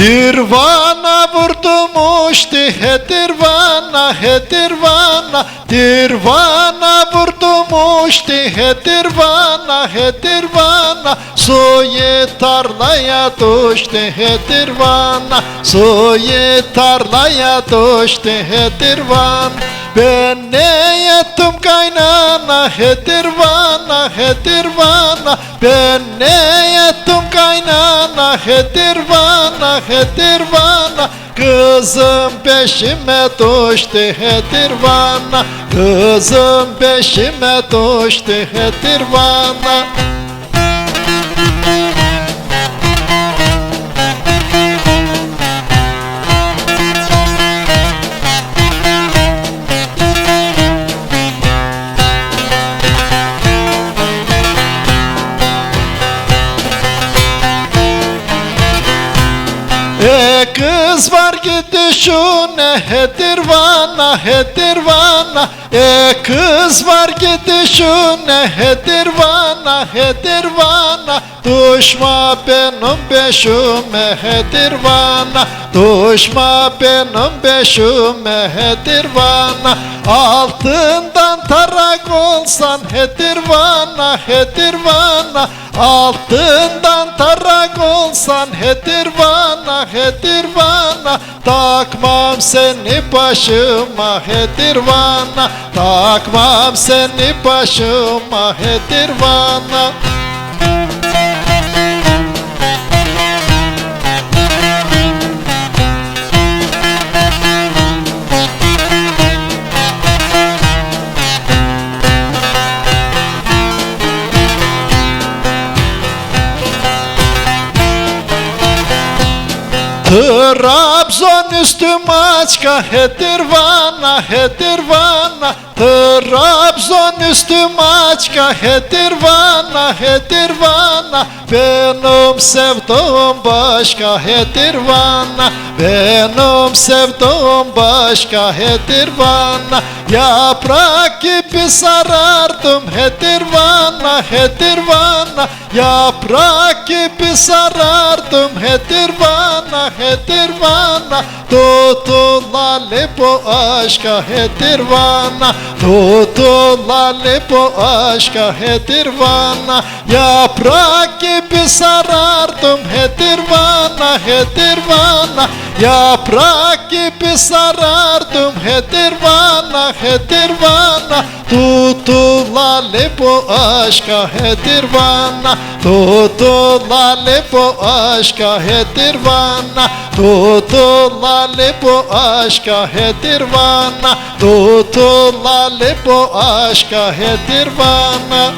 Dirvana vurdum uçtu he dirvana he dirvana. Dirvana vurdum uçtu he dirvana he dirvana. Suyu tarlaya düştü he dirvana. Suyu tarlaya düştü he dirvan Ben ne yettim kaynana he dirvana he dirvana Ben ne yettim kaynana he dirvana he dirvana Kızım peşime düştü he dirvana Kızım peşime düştü he kız var gitti şu ne hedirvana hedirvana E kız var gitti şu ne hedirvana hedirvana Düşma benim beşime hedirvana Düşma benim beşime hedirvana Altından tarak olsan hedirvana hedirvana Altından tarak olsan hedirvana hedirvana Takmam seni başıma hedirvana Takmam seni başıma hedirvana Trabzon üstüm açka hedirvana hedirvana Trabzon üstüm açka hedirvana hedirvana Benim sevduğum başka hedirvana Benim sevduğum başka hedirvana Yaprak gibi sarardım hedirvana hedirvana Yaprak gibi sarardım. Hedirvana hedirvana Tutulalım bu aşka hedirvana Tutulalım bu aşka hedirvana Yaprak gibi sarardım. Hedirvana hedirvana Yaprak gibi sarardım. Hedirvana hedirvana Tutulalım bu aşka hedirvana Tutulalım bu aşka hedirvana Tutulalım bu aşka hedirvana Tutulalım bu aşka hedirvana